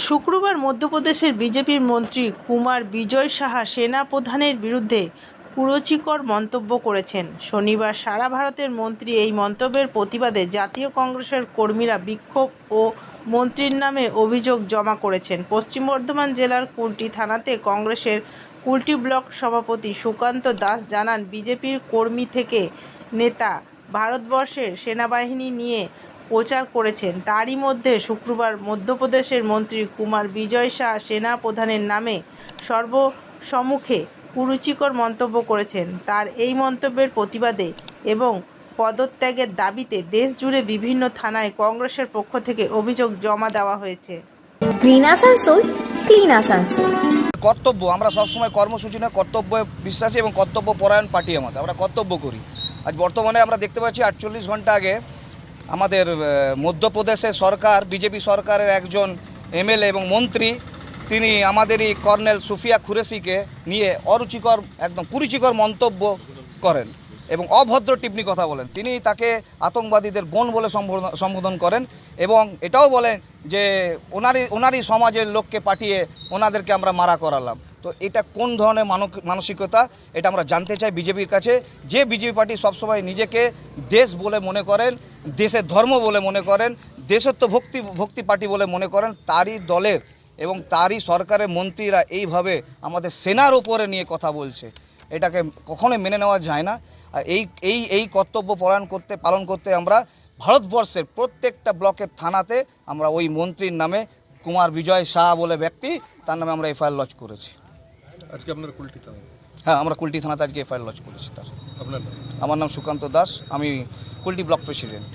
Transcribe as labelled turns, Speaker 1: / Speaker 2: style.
Speaker 1: শুক্রবার মধ্যপ্রদেশের বিজেপির মন্ত্রী কুমার বিজয় সাহা সেনা প্রধানের বিরুদ্ধে কুরুচিকর মন্তব্য করেছেন। শনিবার সারা ভারতের মন্ত্রী এই মন্তব্যের প্রতিবাদে জাতীয় কংগ্রেসের কর্মীরা বিক্ষোভ ও মন্ত্রীর নামে অভিযোগ জমা করেছেন। পশ্চিম বর্ধমান জেলার কুলটি থানাতে কংগ্রেসের কুলটি ব্লক সভাপতি সুকান্ত দাস জানান, বিজেপির কর্মী থেকে নেতা ভারতবর্ষের সেনাবাহিনী নিয়ে প্রচার করেছেন। তারই মধ্যে শুক্রবার মধ্যপ্রদেশের মন্ত্রী কুমার বিজয় শাহ সেনা প্রধানের নামে সর্বসম্মুখে কুরুচিকর মন্তব্য করেছেন। তার এই মন্তব্যের প্রতিবাদে এবং পদত্যাগের দাবিতে দেশ জুড়ে বিভিন্ন থানায় কংগ্রেসের পক্ষ থেকে অভিযোগ জমা দেওয়া হয়েছে।
Speaker 2: গ্রিন আসানসোল ক্লিন আসানসোল
Speaker 3: কর্তব্য আমরা সবসময় কর্মসূচি নয় কর্তব্যে বিশ্বাসী এবং কর্তব্য পরায়ণ পার্টি আমাদের। আমরা কর্তব্য করি। আজ বর্তমানে আমরা দেখতে পাচ্ছি আটচল্লিশ ঘণ্টা আগে আমাদের মধ্যপ্রদেশে মধ্যপ্রদেশের সরকার, বিজেপি সরকারের একজন এমএলএ এবং মন্ত্রী, তিনি আমাদেরই কর্নেল সুফিয়া খুরেশিকে নিয়ে অরুচিকর, একদম কুরুচিকর মন্তব্য করেন। এবং অভদ্র টিপনি কথা বলেন। তিনি তাকে আতঙ্কবাদীদের বোন বলে সম্বোধন- করেন এবং এটাও বলেন যে ওনারই ওনারই সমাজের লোককে পাঠিয়ে ওনাদেরকে আমরা মারা করালাম। তো এটা কোন ধরনের মানসিকতা এটা আমরা জানতে চাই বিজেপির কাছে। যে বিজেপি পার্টি সবসময় নিজেকে দেশ বলে মনে করেন, দেশের ধর্ম বলে মনে করেন, দেশত্ব ভক্তি ভক্তি পার্টি বলে মনে করেন, তারই দলের এবং তারই সরকারের মন্ত্রীরা এইভাবে আমাদের সেনার উপরে নিয়ে কথা বলছে। এটাকে কখনোই মেনে নেওয়া যায় না। এই এই এই কর্তব্য পরায়ণ করতে পালন করতে আমরা ভারতবর্ষের প্রত্যেকটা ব্লকের থানাতে আমরা ওই মন্ত্রীর নামে কুমার বিজয় শাহ বলে ব্যক্তি তার নামে আমরা এফআইআর লজ করেছি।
Speaker 4: আজকে আপনার কুলটি থানা?
Speaker 3: হ্যাঁ আমরা কুলটি থানাতে আজকে এফআইআর লজ করেছি তার।
Speaker 4: আপনার
Speaker 3: আমার নাম সুকান্ত দাস আমি কুলটি ব্লক প্রেসিডেন্ট।